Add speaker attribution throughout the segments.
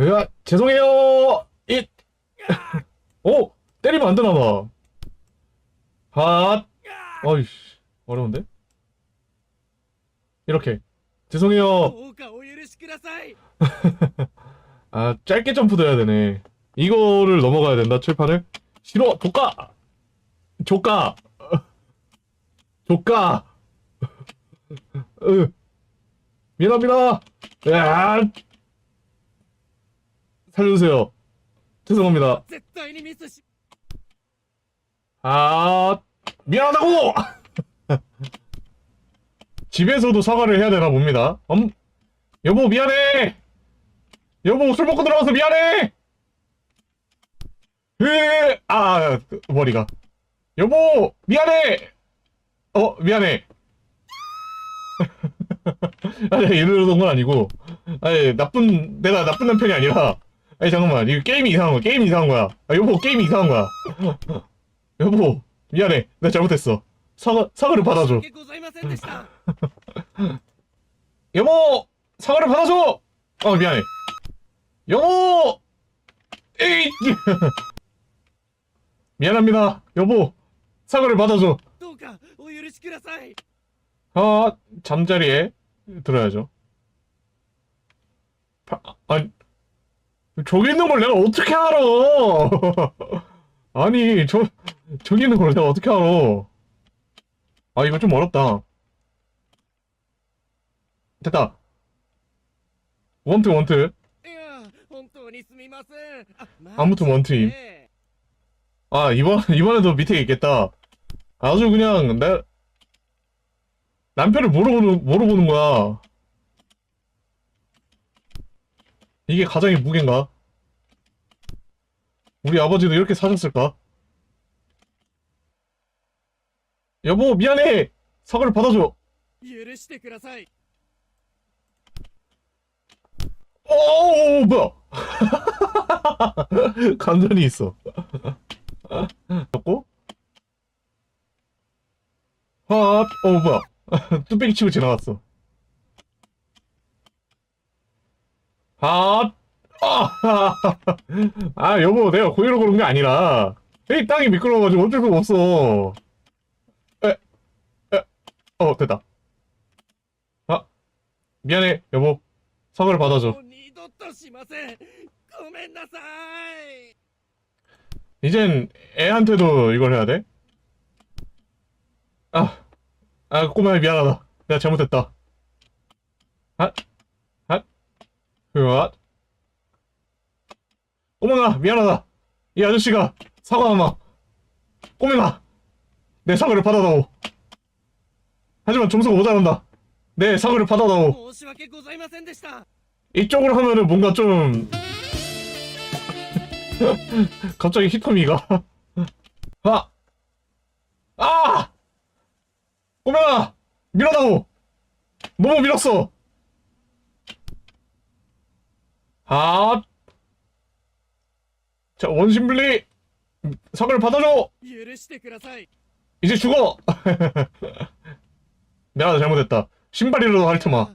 Speaker 1: 으아, 죄송해요. 이, 오, 때리면 안 되나 봐. 핫, 어이씨, 어려운데? 이렇게. 죄송해요. 아, 짧게 점프도 해야 되네. 이거를 넘어가야 된다, 칠판을. 싫어, 조까! 조까! 조까! 으, 밀어, 밀어! 으아! 살려주세요. 죄송합니다. 아, 미안하다고! 집에서도 사과를 해야 되나 봅니다. 엄, 여보, 미안해! 여보, 술 먹고 들어가서 미안해! 으, 아, 그, 머리가. 여보, 미안해! 어, 미안해. 아니, 예를 들어건 아니고. 아니, 나쁜, 내가 나쁜 남편이 아니라. 아니 잠깐만. 이거 게임이 이상한 거야. 게임이 이상한 거야. 아 여보 게임이 이상한 거야. 여보 미안해. 내가 잘못했어. 사과 사과를 받아줘. 여보 사과를 받아줘! 어 미안해. 여보! 에이! 미안합니다. 여보 사과를 받아줘. 아 잠자리에 들어야죠. 파, 아 저기 있는 걸 내가 어떻게 알아? 아니, 저, 저기 있는 걸 내가 어떻게 알아? 아, 이거 좀 어렵다. 됐다. 원트, 원트. 아무튼 원트임. 아, 이번, 이번에도 밑에 있겠다. 아주 그냥, 내, 남편을 물어보는, 물어보는 거야. 이게 가장의 무게인가? 우리 아버지도 이렇게 사셨을까? 여보 미안해! 사과를 받아줘! 오 뭐야? 간절히 있어. 잡고 아, 어 뭐야? 뚝배기 치고 지나갔어. 아, 아, 아, 여보, 내가 고의로 그런 게 아니라, 이 땅이 미끄러워가지고 어쩔 수가 없어. 에, 에, 어, 됐다. 아, 미안해, 여보. 성을 받아줘. 이젠 애한테도 이걸 해야 돼? 아, 아, 꼬마야 미안하다. 내가 잘못했다. 아, 그것. 꼬맹아, 미안하다. 이 아저씨가 사과하마. 꼬맹아, 내 사과를 받아다오. 하지만 점수가 모자란다. 내 사과를 받아다오. 이쪽으로 하면은 뭔가 좀 갑자기 히터미가 아! 아! 꼬맹아! 밀어다오! 너무 밀었어! 아. 자, 원심블리 사과를 받아줘. 이제 죽어. 내가 잘못했다. 신발이라도 핥아마.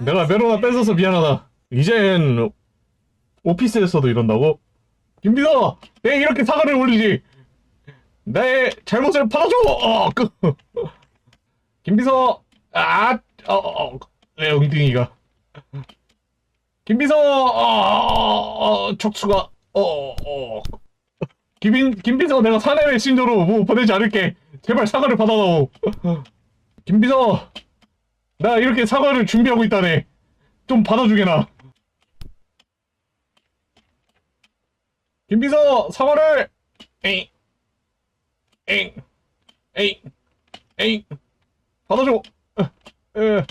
Speaker 1: 내가 메로나 뺏어서 미안하다. 이젠 오피스에서도 이런다고? 김비서! 내 이렇게 사과를 올리지! 내 잘못을 받아줘! 어, 끄. 김비서! 아! 어, 어, 어. 내 엉덩이가. 김비서, 어, 어, 척수가, 어, 어. 김빈, 김비서, 내가 사내외 신조로 뭐 보내지 않을게. 제발 사과를 받아다오. 김비서, 나 이렇게 사과를 준비하고 있다네. 좀 받아주게나. 김비서 사과를 에잉 에잉 에잉 에잉 받아줘. 에, 에,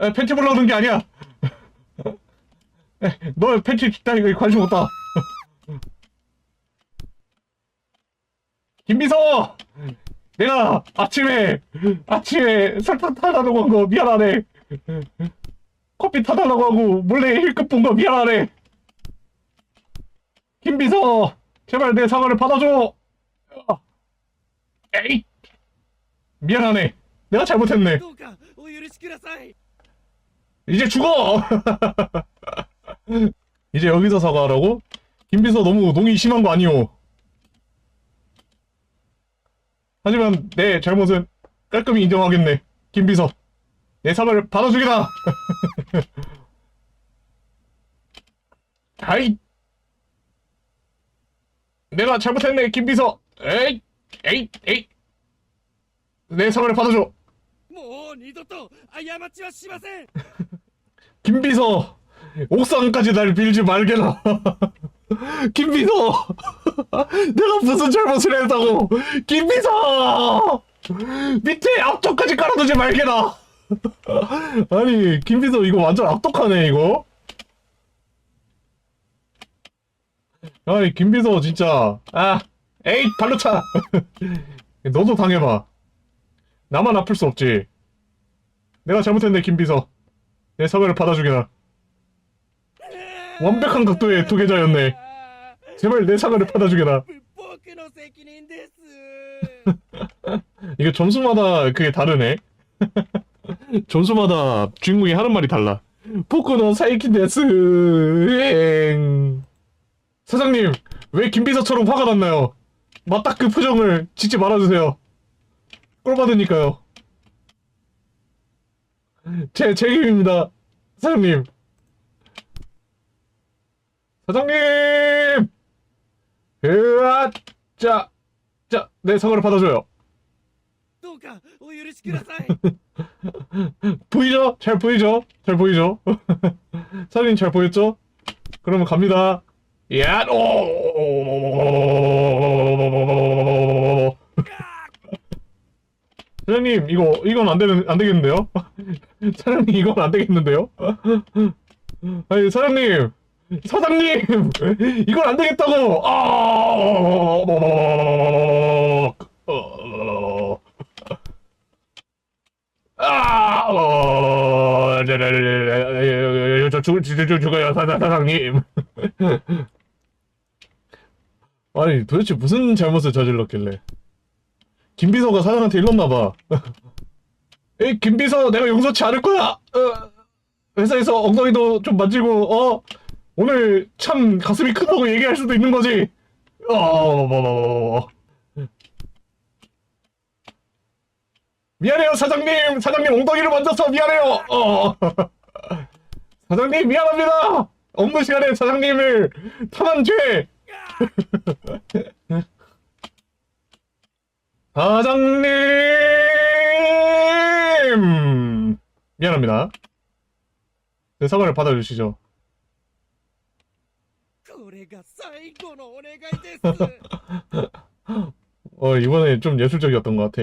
Speaker 1: 에, 팬티 보려고 그런 게 아니야. 너 팬티 기다리고 관심 없다. 김비서! 내가 아침에 아침에 설탕 타달라고 한 거 미안하네. 커피 타달라고 하고 몰래 힐끗 본 거 미안하네. 김비서 제발 내 사과를 받아줘. 에이 미안하네. 내가 잘못했네. 이제 죽어. 이제 여기서 사과하라고? 김비서 너무 농이 심한 거 아니오? 하지만 내 잘못은 깔끔히 인정하겠네. 김비서. 내 사과를 받아주기다! 아이! 내가 잘못했네, 김비서! 에이! 에이! 에이! 내 사과를 받아줘!
Speaker 2: 뭐, 니도 또, 아야마치와 씨마세!
Speaker 1: 김비서! 옥상까지 날 빌지 말게나! 김비서! 내가 무슨 잘못을 했다고! 김비서! 밑에 앞쪽까지 깔아두지 말게나! 아니, 김비서 이거 완전 악독하네, 이거? 아니, 김비서 진짜. 아, 에이, 발로 차! 너도 당해봐. 나만 아플 수 없지. 내가 잘못했네, 김비서. 내 사과를 받아주게나. 완벽한 각도의 도계자였네. 제발 내 사과를
Speaker 2: 받아주게라.
Speaker 1: 이거 점수마다 그게 다르네. 점수마다 주인공이 하는 말이 달라. 포크노 사이키데스. 사장님, 왜 김비서처럼 화가 났나요? 맞닥 그 표정을 짓지 말아주세요. 꼴 받으니까요. 제 책임입니다, 사장님. 사장님! 으아! 자, 자, 내 사과를 받아줘요. 보이죠? 잘 보이죠? 잘 보이죠? 사장님 잘 보였죠? 그러면 갑니다. 야, 오! 사장님 이거 이건 안 되는 안 되겠는데요? 사장님 이건 안 되겠는데요? 아니 사장님 사장님 이건 안 되겠다고. 아. 아, 어, 네, 네, 네, 네, 네, 저 죽, 죽, 죽, 죽어요, 사장님. 아니, 도대체 무슨 잘못을 저질렀길래? 김비서가 사장한테 일렀나 봐. 에이, 김비서, 내가 용서치 않을 거야! 어, 회사에서 엉덩이도 좀 만지고, 어, 오늘 참 가슴이 크다고 얘기할 수도 있는 거지. 어, 뭐, 뭐, 뭐, 뭐. 미안해요 사장님. 사장님 엉덩이를 만져서 미안해요. 어. 사장님 미안합니다. 업무 시간에 사장님을 탐한 죄. 사장님! 미안합니다. 내 사과를 받아주시죠
Speaker 2: これが最後のお願いです
Speaker 1: 어 이번에 좀 예술적이었던 것 같아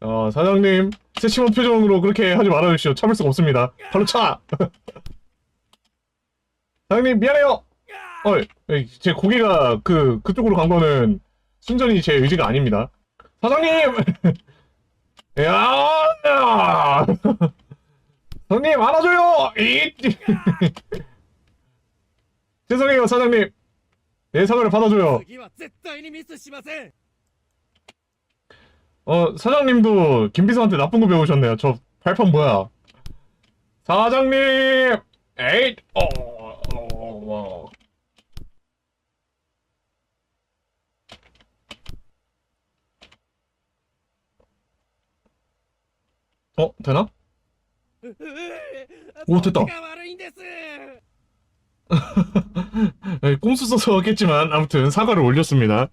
Speaker 1: 어 사장님 세심한 표정으로 그렇게 하지 말아주시오 참을 수가 없습니다 바로 차 사장님 미안해요 어, 에이, 제 고개가 그 그쪽으로 간 거는 순전히 제 의지가 아닙니다. 사장님, 야, 야! 사장님 안아줘요. 이, 죄송해요 사장님. 내 사과를 받아줘요.
Speaker 2: 次は絶対にミスしません
Speaker 1: 어 사장님도 김비서한테 나쁜 거 배우셨네요. 저 발판 뭐야? 사장님, 에잇, 어, 어, 어. 어 되나?
Speaker 2: うう
Speaker 1: お出た
Speaker 2: 僕が悪いんです
Speaker 1: 네, 예, 꼼수 써서 왔겠지만 아무튼 사과를 올렸습니다.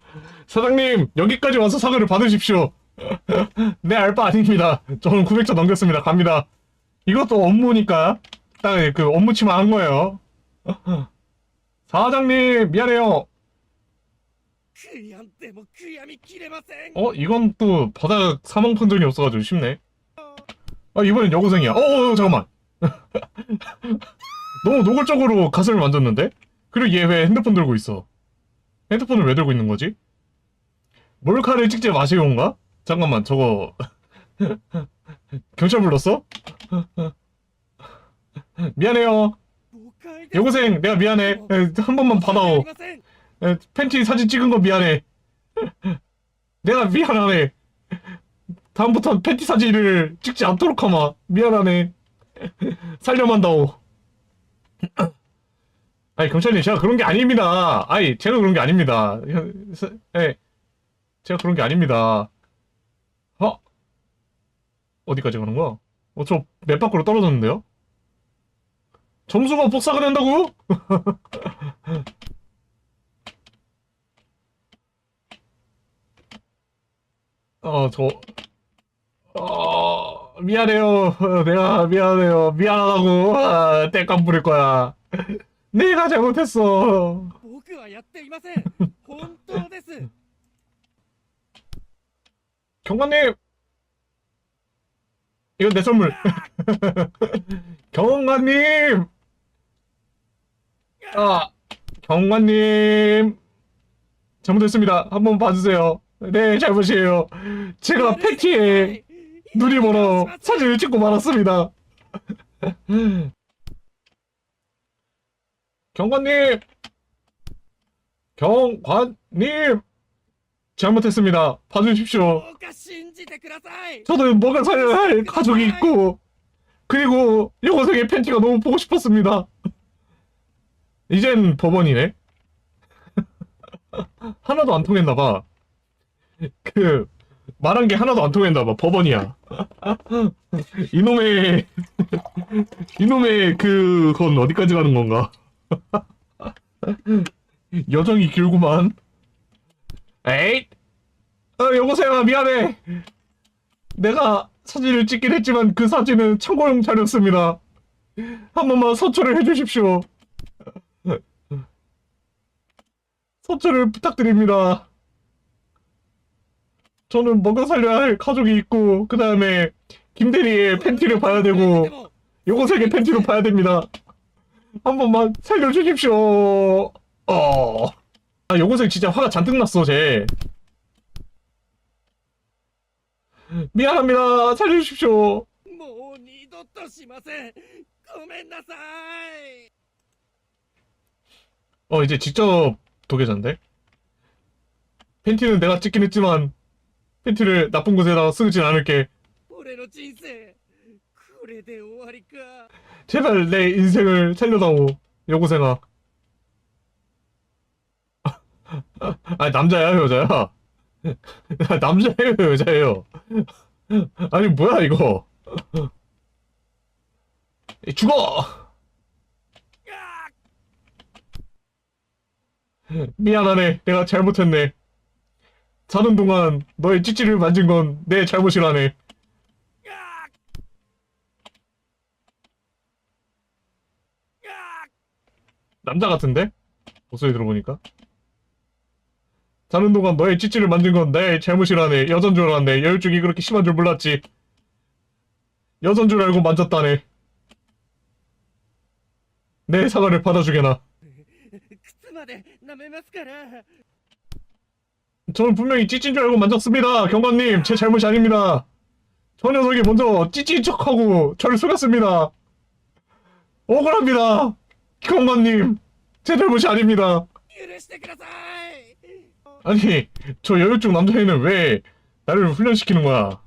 Speaker 1: 사장님 여기까지 와서 사과를 받으십시오. 내 알바 아닙니다. 저는 900자 넘겼습니다. 갑니다. 이것도 업무니까 딱그 예, 업무 치마한 거예요. 사장님 미안해요. 어 이건 또 바닥 사망 판정이 없어가지고 쉽네. 아 이번엔 여고생이야. 어, 어, 어 잠깐만. 너무 노골적으로 가슴을 만졌는데? 그리고 얘 왜 핸드폰 들고 있어? 핸드폰을 왜 들고 있는 거지? 몰카를 찍지 마시온가? 잠깐만 저거 경찰 불렀어? 미안해요 여고생 내가 미안해 한 번만 받아오 팬티 사진 찍은 거 미안해 내가 미안하네 다음부터 팬티 사진을 찍지 않도록 하마 미안하네 살려만다오 아니 경찰님 제가 그런 게 아닙니다. 아니 제가 그런 게 아닙니다. 예, 제가 그런 게 아닙니다. 어? 어디까지 가는 거야? 어, 저 맵 밖으로 떨어졌는데요? 점수가 복사가 된다고요? 어, 저, 어, 미안해요. 내가 미안해요. 미안하다고. 아, 땡깡 부릴 거야. 내가 잘못했어.
Speaker 2: 僕はやっていません本当です
Speaker 1: 경관님! 이건 내 선물. 경관님! 아, 경관님! 잘못했습니다. 한번 봐주세요. 네, 잘못이에요. 제가 패티에 눈이 멀어 사진을 찍고 말았습니다. 경관님, 경관님, 잘못했습니다. 봐주십시오. 저도 뭐가 살려야 할 가족이 있고, 그리고 여고생의 팬티가 너무 보고 싶었습니다. 이젠 법원이네. 하나도 안 통했나봐. 그 말한 게 하나도 안 통했나 봐. 법원이야. 이놈의 이놈의 그건 어디까지 가는 건가? 여정이 길구만. 에잇! 어, 여보세요, 미안해. 내가 사진을 찍긴 했지만 그 사진은 참고용 자료였습니다. 한 번만 서초를 해주십시오. 서초를 부탁드립니다. 저는 먹여 살려야 할 가족이 있고 그 다음에 김대리의 팬티를 봐야 되고 요거세계 팬티를 봐야 됩니다. 한 번만 살려주십시오. 어. 아 요거세 진짜 화가 잔뜩 났어 쟤. 미안합니다. 살려주십시오. 어 이제 직접 도계자인데 팬티는 내가 찍긴 했지만 팬티를 나쁜 곳에다가 쓰진 않을게.
Speaker 2: 俺の人生これで終わりか
Speaker 1: 제발 내 인생을 살려다오, 여고생아. 아니, 남자야, 여자야? 남자예요, 여자예요? 아니, 뭐야, 이거. 죽어! 미안하네. 내가 잘못했네. 자는 동안 너의 찌찌를 만진 건 내 잘못이라네. 남자 같은데? 목소리 들어보니까. 자는 동안 너의 찌찌를 만진 건 내 잘못이라네. 여잔 줄 알았네. 여유증이 그렇게 심한 줄 몰랐지. 여잔 줄 알고 만졌다네. 내 사과를 받아주게나. 저는 분명히 찌찐 줄 알고 만졌습니다. 경관님, 제 잘못이 아닙니다. 저 녀석이 먼저 찌찐 척하고 저를 속였습니다. 억울합니다. 경관님, 제 잘못이 아닙니다. 아니, 저 여유증 남자애는 왜 나를 훈련시키는 거야?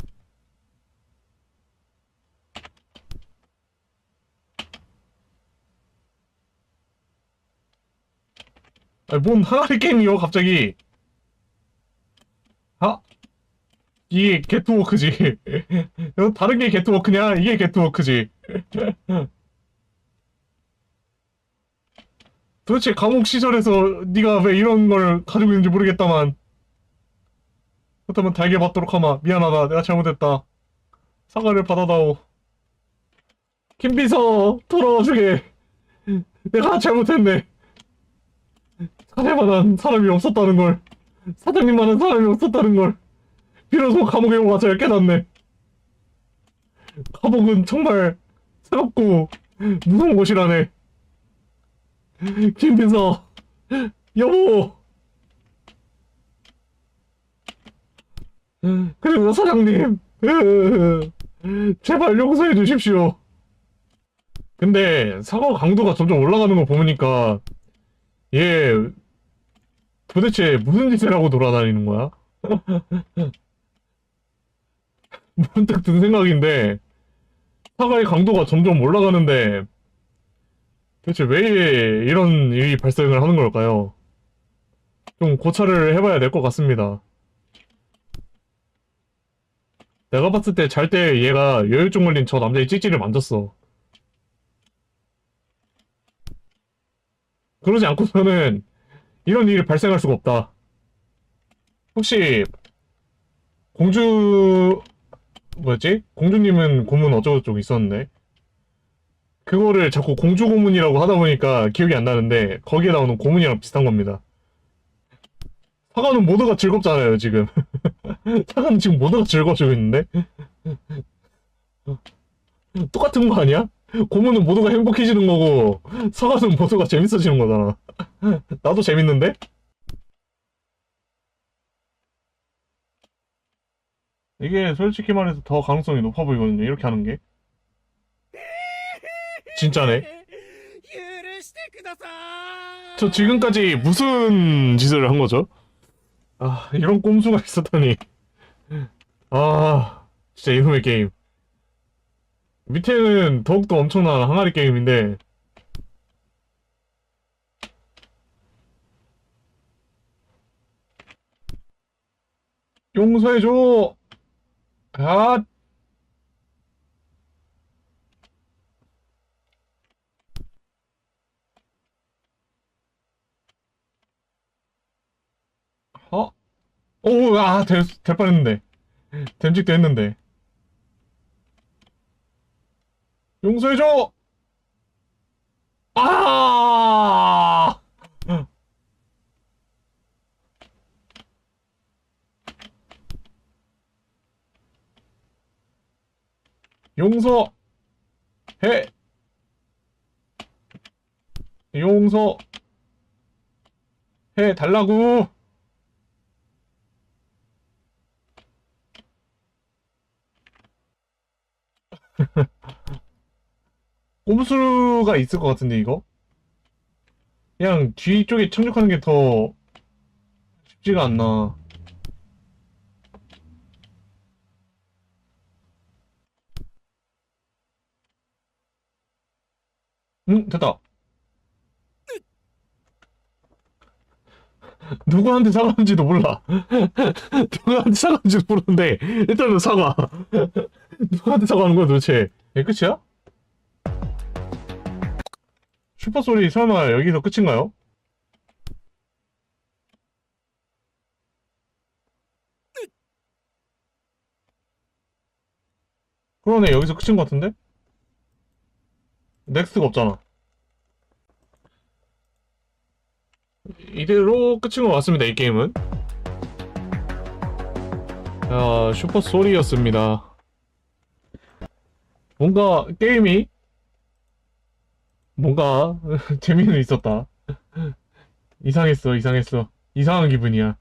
Speaker 1: 아니, 뭔 항아리 게임이요, 갑자기. 이게 게트워크지. 이거 다른 게 게트워크냐? 이게 게트워크지. 도대체 감옥 시절에서 네가 왜 이런 걸 가지고 있는지 모르겠다만. 그렇다면 달게 받도록 하마. 미안하다. 내가 잘못했다. 사과를 받아다오. 김비서 돌아와주게. 내가 잘못했네. 사내만한 사람이 없었다는 걸. 사장님만한 사람이 없었다는 걸 비로소 감옥에 와서 깨닫네. 감옥은 정말 새롭고 무서운 곳이라네. 김빈서 여보! 그리고 사장님 제발 용서해 주십시오. 근데 사과 강도가 점점 올라가는 거 보니까 얘 도대체 무슨 짓을 하고 돌아다니는 거야? 문득 든 생각인데 사과의 강도가 점점 올라가는데 대체 왜 이런 일이 발생을 하는 걸까요? 좀 고찰을 해봐야 될 것 같습니다. 내가 봤을 때 잘 때 얘가 여유증 걸린 저 남자의 찌찌를 만졌어. 그러지 않고서는 이런 일이 발생할 수가 없다. 혹시 공주 뭐였지? 공주님은 고문 어쩌고저쩌고 있었는데 그거를 자꾸 공주 고문이라고 하다 보니까 기억이 안 나는데 거기에 나오는 고문이랑 비슷한 겁니다. 사과는 모두가 즐겁잖아요 지금. 사과는 지금 모두가 즐거워지고 있는데 똑같은 거 아니야? 고문은 모두가 행복해지는 거고 사과는 모두가 재밌어지는 거잖아. 나도 재밌는데? 이게 솔직히 말해서 더 가능성이 높아 보이거든요. 이렇게 하는 게. 진짜네. 저 지금까지 무슨 짓을 한 거죠? 아, 이런 꼼수가 있었다니. 아, 진짜 이놈의 게임. 밑에는 더욱더 엄청난 항아리 게임인데, 용서해줘! 아, 어? 오, 아, 될, 될 뻔했는데. 됨직도 했는데. 용서해줘! 아! 용서! 해! 용서! 해 달라고! 꼼수가 있을 것 같은데 이거? 그냥 뒤쪽에 착륙하는 게 더 쉽지가 않나. 응, 됐다. 누구한테 사과한지도 몰라. 누구한테 사과한지도 모르는데 일단은 사과. 누구한테 사과하는 거야 도대체? 이게 끝이야? 슈퍼소리 설마 여기서 끝인가요? 그러네 여기서 끝인 것 같은데? 넥스트가 없잖아 이대로 끝인 것 같습니다 이 게임은 자 슈퍼 소리였습니다 뭔가 게임이 뭔가 재미는 있었다. 이상했어, 이상했어. 이상한 기분이야.